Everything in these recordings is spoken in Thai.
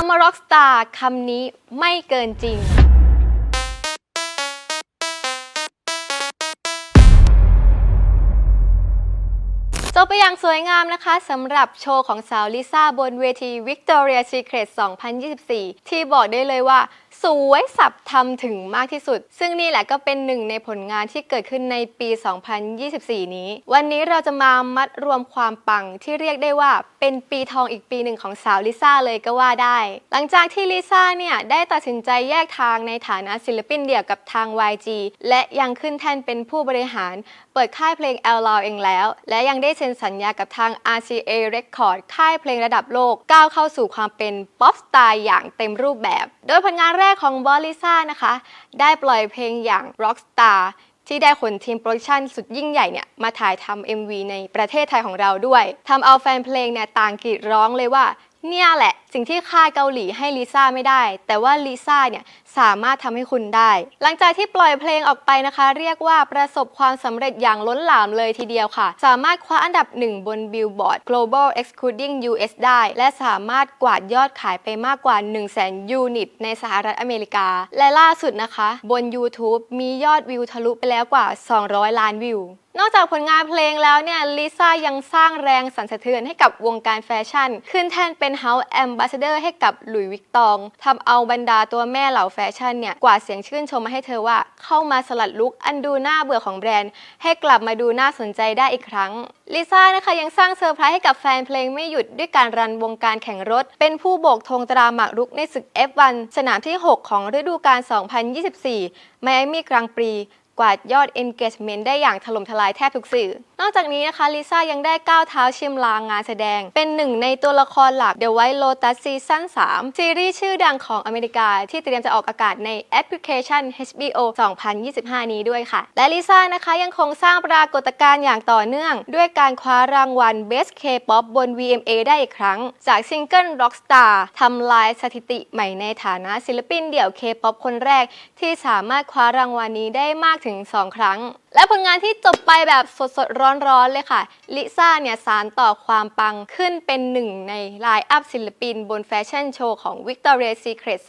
I'm a rock star คำนี้ไม่เกินจริง จบไปอย่างสวยงามนะคะสำหรับโชว์ของสาวลิซ่าบนเวที Victoria Secret 2024 ที่บอกได้เลยว่า สวยสับทำถึงมากที่สุด ซึ่งนี่แหละก็เป็นหนึ่งในผลงานที่เกิดขึ้นในปี 2024 นี้ วันนี้เราจะมามัดรวมความปังที่เรียกได้ว่าเป็นปีทองอีกปีหนึ่งของสาวลิซ่าเลยก็ว่าได้ หลังจากที่ลิซ่าเนี่ยได้ตัดสินใจแยกทางในฐานะศิลปินเดี่ยวกับทาง YG และยังขึ้นแท่นเป็นผู้บริหาร เปิดค่ายเพลง L l เองแล้ว และยังได้เซ็นสัญญากับทาง RCA Record ค่ายเพลงระดับโลกก้าวเข้าสู่ความเป็นป๊อปสไตล์อย่างเต็มรูปแบบ โดยผลงานแรกของบอลลิซ่านะคะ ได้ปล่อยเพลงอย่าง Rockstar ที่ได้ขนทีมโปรดักชันสุดยิ่งใหญ่เนี่ยมาถ่ายทำ MV ในประเทศไทยของเราด้วยทำเอาแฟนเพลงเนี่ยต่างกรีดร้องเลยว่า เนี่ยแหละ สิ่งที่ค่ายเกาหลีให้ลิซ่าไม่ได้ แต่ว่าลิซ่าเนี่ยสามารถทำให้คุณได้ หลังจากที่ปล่อยเพลงออกไปนะคะ เรียกว่าประสบความสำเร็จอย่างล้นหลามเลยทีเดียวค่ะ สามารถคว้าอันดับหนึ่งบน Billboard Global Excluding US ได้ และสามารถกวาดยอดขายไปมากกว่า 1 0 0 0 0แสนยูนิตในสหรัฐอเมริกา และล่าสุดนะคะ บน YouTube มียอดวิวทะลุไปแล้วกว่า 200 ล้านวิว นอกจากผลงานเพลงแล้วเนี่ยลิซ่ายังสร้างแรงสั่นสะเทือนให้กับวงการแฟชั่น ขึ้นแทนเป็น House Ambassador ให้กับหลุยส์วิกตองทำเอาบรรดาตัวแม่เหล่าแฟชั่นเนี่ยกว่าดเสียงชื่นชมมาให้เธอว่าเข้ามาสลัดลุคอันดูน่าเบื่อของแบรนด์ ให้กลับมาดูน่าสนใจได้อีกครั้งลิซ่านะคะยังสร้างเซอร์ไพรส์ให้กับแฟนเพลงไม่หยุดด้วยการรันวงการแข่งรถ เป็นผู้โบกธงตราหมากรุกในศึก F1 สนามที่ 6 ของฤดูกาล 2024 ไมอามี่กลางปรี กวาดยอด engagement ได้อย่างถล่มทลายแทบทุกสื่อ นอกจากนี้นะคะลิซ่ายังได้ก้าวเท้าชิมลางงานแสดง เป็นหนึ่งในตัวละครหลัก The White Lotus Season 3 ซีรีส์ชื่อดังของอเมริกา ที่เตรียมจะออกอากาศในแอปพลิเคชัน HBO 2025 นี้ด้วยค่ะ และลิซ่านะคะยังคงสร้างปรากฏการณ์อย่างต่อเนื่อง ด้วยการคว้ารางวัล Best K-pop บน VMA ได้อีกครั้ง จากซิงเกิล Rockstar ทำลายสถิติใหม่ในฐานะศิลปินเดี่ยว K-pop คนแรก ที่สามารถคว้ารางวัลนี้ได้มากถึง2 ครั้ง และผลงานที่จบไปแบบสดๆ ร้อนๆ เลยค่ะ ลิซ่าเนี่ยสารต่อความปังขึ้นเป็นหนึ่งในไลน์อัพศิลปินบนแฟชั่นโชว์ของ Victoria Secret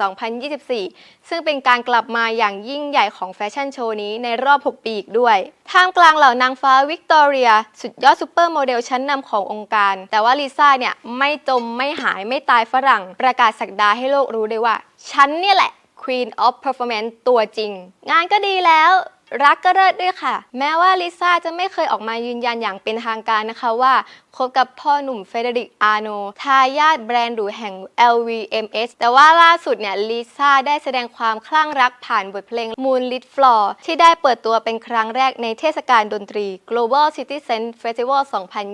2024 ซึ่งเป็นการกลับมาอย่างยิ่งใหญ่ของแฟชั่นโชว์นี้ในรอบ 6 ปีอีกด้วย ท่ามกลางเหล่านางฟ้าวิกตอเรียสุดยอดซูเปอร์โมเดลชั้นนำขององค์การ แต่ว่าลิซ่าเนี่ยไม่จมไม่หายไม่ตายฝรั่ง ประกาศสักดาให้โลกรู้ได้ว่า ฉันเนี่ยแหละ Queen of Performance ตัวจริง งานก็ดีแล้ว รักก็เลิศด้วยค่ะ แม้ว่าลิซ่าจะไม่เคยออกมายืนยันอย่างเป็นทางการนะคะว่าคบกับพ่อหนุ่มเฟเดริกอาโนทายาทแบรนด์หรูแห่ง LVMH แต่ว่าล่าสุดเนี่ยลิซ่าได้แสดงความคลั่งรักผ่านบทเพลง Moonlit Floor ที่ได้เปิดตัวเป็นครั้งแรกในเทศกาลดนตรี Global Citizen Festival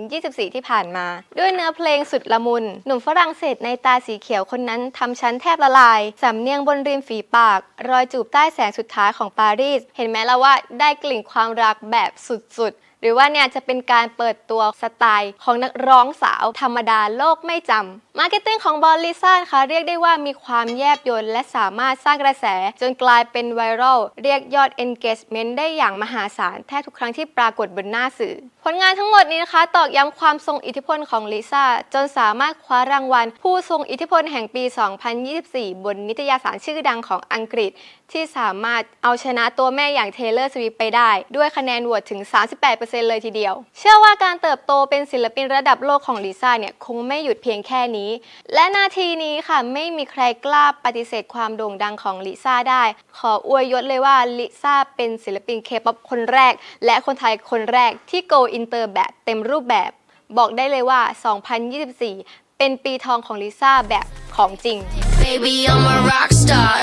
2024 ที่ผ่านมา ด้วยเนื้อเพลงสุดละมุน หนุ่มฝรั่งเศสในตาสีเขียวคนนั้นทำฉันแทบละลายสำเนียงบนริมฝีปาก รอยจูบใต้แสงสุดท้ายของปารีส เห็นไหมล่ะว่าได้กลิ่นความรักแบบสุดหรือว่าเนี่ยจะเป็นการเปิดตัวสไตล์ของนักร้องสาวธรรมดาโลกไม่จำมาร์เก็ตติ้งของบอลลิซ่าค่ะเรียกได้ว่ามีความแยบยลและสามารถสร้างกระแส จนกลายเป็นไวรัลเรียกยอด engagement ได้อย่างมหาศาลแทบทุกครั้งที่ปรากฏบนหน้าสื่อ ผลงานทั้งหมดนี้นะคะตอกย้ำความทรงอิทธิพลของลิซ่าจนสามารถคว้ารางวัล ผู้ทรงอิทธิพลแห่งปี 2024 บนนิตยสารชื่อดังของอังกฤษ ที่สามารถเอาชนะตัวแม่อย่างเทเลอร์สวิฟไปได้ ด้วยคะแนนโหวตถึง 38%เลยทีเดียว เชื่อว่าการเติบโตเป็นศิลปินระดับโลกของลิซ่าเนี่ยคงไม่หยุดเพียงแค่นี้ และนาทีนี้ค่ะไม่มีใครกล้าปฏิเสธความโด่งดังของลิซ่าได้ ขออวยยศเลยว่าลิซ่าเป็นศิลปินเคป๊อปคนแรก และคนไทยคนแรกที่ go inter แบบเต็มรูปแบบ บอกได้เลยว่า 2024 เป็นปีทองของลิซ่าแบบของจริง Baby, I'm a rock star.